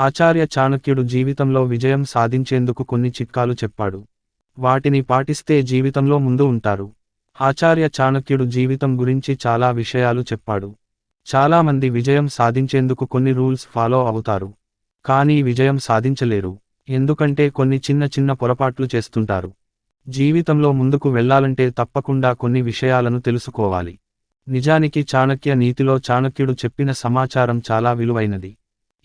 ఆచార్య చాణక్యుడు జీవితంలో విజయం సాధించేందుకు కొన్ని చిట్కాలు చెప్పాడు. వాటిని పాటిస్తే జీవితంలో ముందు ఉంటారు. ఆచార్య చాణక్యుడు జీవితం గురించి చాలా విషయాలు చెప్పాడు. చాలామంది విజయం సాధించేందుకు కొన్ని రూల్స్ ఫాలో అవుతారు. కానీ విజయం సాధించలేరు. ఎందుకంటే కొన్ని చిన్న చిన్న పొరపాట్లు చేస్తుంటారు. జీవితంలో ముందుకు వెళ్ళాలంటే తప్పకుండా కొన్ని విషయాలను తెలుసుకోవాలి. నిజానికి చాణక్య నీతిలో చాణక్యుడు చెప్పిన సమాచారం చాలా విలువైనది.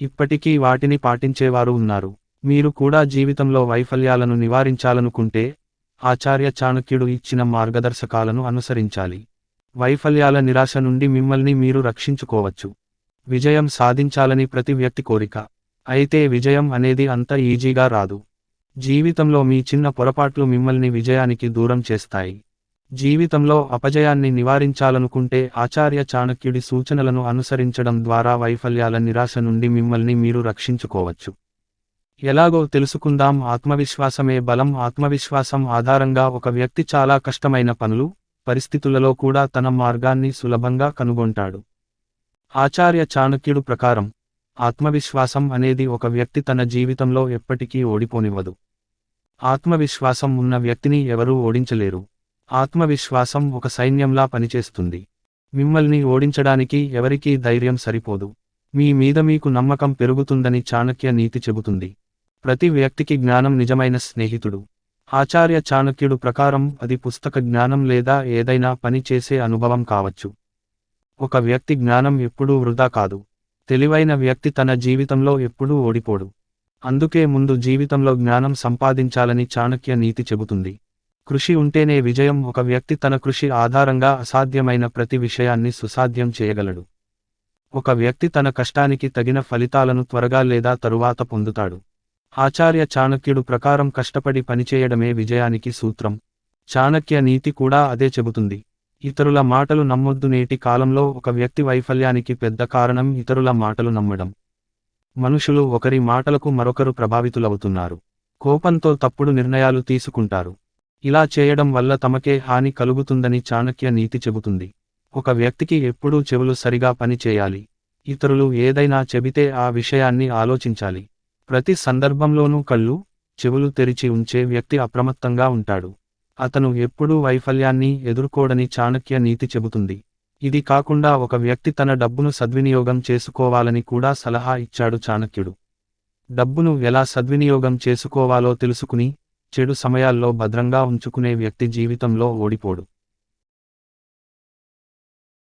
ఇప్పటికీ వాటిని పాటించేవారు ఉన్నారు. మీరు కూడా జీవితంలో వైఫల్యాలను నివారించాలనుకుంటే ఆచార్య చాణక్యుడు ఇచ్చిన మార్గదర్శకాలను అనుసరించాలి. వైఫల్యాల నిరాశ నుండి మిమ్మల్ని మీరు రక్షించుకోవచ్చు. విజయం సాధించాలని ప్రతి వ్యక్తి కోరిక. అయితే విజయం అనేది అంత ఈజీగా రాదు. జీవితంలో మీ చిన్న పొరపాట్లు మిమ్మల్ని విజయానికి దూరం చేస్తాయి. జీవితంలో అపజయాన్ని నివారించాలనుకుంటే ఆచార్య చాణక్యుడి సూచనలను అనుసరించడం ద్వారా వైఫల్యాల నిరాశ నుండి మిమ్మల్ని మీరు రక్షించుకోవచ్చు. ఎలాగో తెలుసుకుందాం ఆత్మవిశ్వాసమే బలం. ఆత్మవిశ్వాసం ఆధారంగా ఒక వ్యక్తి చాలా కష్టమైన పనులు పరిస్థితులలో కూడా తన మార్గాన్ని సులభంగా కనుగొంటాడు. ఆచార్య చాణక్యుడు ప్రకారం ఆత్మవిశ్వాసం అనేది ఒక వ్యక్తి తన జీవితంలో ఎప్పటికీ ఓడిపోనివ్వదు. ఆత్మవిశ్వాసం ఉన్న వ్యక్తిని ఎవరూ ఓడించలేరు. ఆత్మవిశ్వాసం ఒక సైన్యంలా పనిచేస్తుంది. మిమ్మల్ని ఓడించడానికి ఎవరికీ ధైర్యం సరిపోదు. మీ మీద మీకు నమ్మకం పెరుగుతుందని చాణక్య నీతి చెబుతుంది. ప్రతి వ్యక్తికి జ్ఞానం నిజమైన స్నేహితుడు. ఆచార్య చాణక్యుడు ప్రకారం అది పుస్తక జ్ఞానం లేదా ఏదైనా పని చేసే అనుభవం కావచ్చు. ఒక వ్యక్తి జ్ఞానం ఎప్పుడూ వృధా కాదు. తెలివైన వ్యక్తి తన జీవితంలో ఎప్పుడూ ఓడిపోడు. అందుకే ముందు జీవితంలో జ్ఞానం సంపాదించాలని చాణక్య నీతి చెబుతుంది. కృషి ఉంటేనే విజయం ఒక వ్యక్తి తన కృషి ఆధారంగా అసాధ్యమైన ప్రతి విషయాన్ని సుసాధ్యం చేయగలడు. ఒక వ్యక్తి తన కష్టానికి తగిన ఫలితాలను త్వరగా లేదా తరువాత పొందుతాడు. ఆచార్య చాణక్యుడు ప్రకారం కష్టపడి పనిచేయడమే విజయానికి సూత్రం. చాణక్య నీతి కూడా అదే చెబుతుంది. ఇతరుల మాటలు నమ్మొద్దు నేటి కాలంలో ఒక వ్యక్తి వైఫల్యానికి పెద్ద కారణం ఇతరుల మాటలు నమ్మడం. మనుషులు ఒకరి మాటలకు మరొకరు ప్రభావితులవుతున్నారు. కోపంతో తప్పుడు నిర్ణయాలు తీసుకుంటారు. ఇలా చేయడం వల్ల తమకే హాని కలుగుతుందని చాణక్య నీతి చెబుతుంది. ఒక వ్యక్తికి ఎప్పుడూ చెవులు సరిగా పని చేయాలి. ఇతరులు ఏదైనా చెబితే ఆ విషయాన్ని ఆలోచించాలి. ప్రతి సందర్భంలోనూ కళ్ళు చెవులు తెరిచి ఉంచే వ్యక్తి అప్రమత్తంగా ఉంటాడు. అతను ఎప్పుడూ వైఫల్యాన్ని ఎదుర్కోడని చాణక్య నీతి చెబుతుంది. ఇది కాకుండా ఒక వ్యక్తి తన డబ్బును సద్వినియోగం చేసుకోవాలని కూడా సలహా ఇచ్చాడు చాణక్యుడు. డబ్బును ఎలా సద్వినియోగం చేసుకోవాలో తెలుసుకుని చెడు సమయాల్లో భద్రంగా ఉంచుకునే వ్యక్తి జీవితంలో ఓడిపోడు.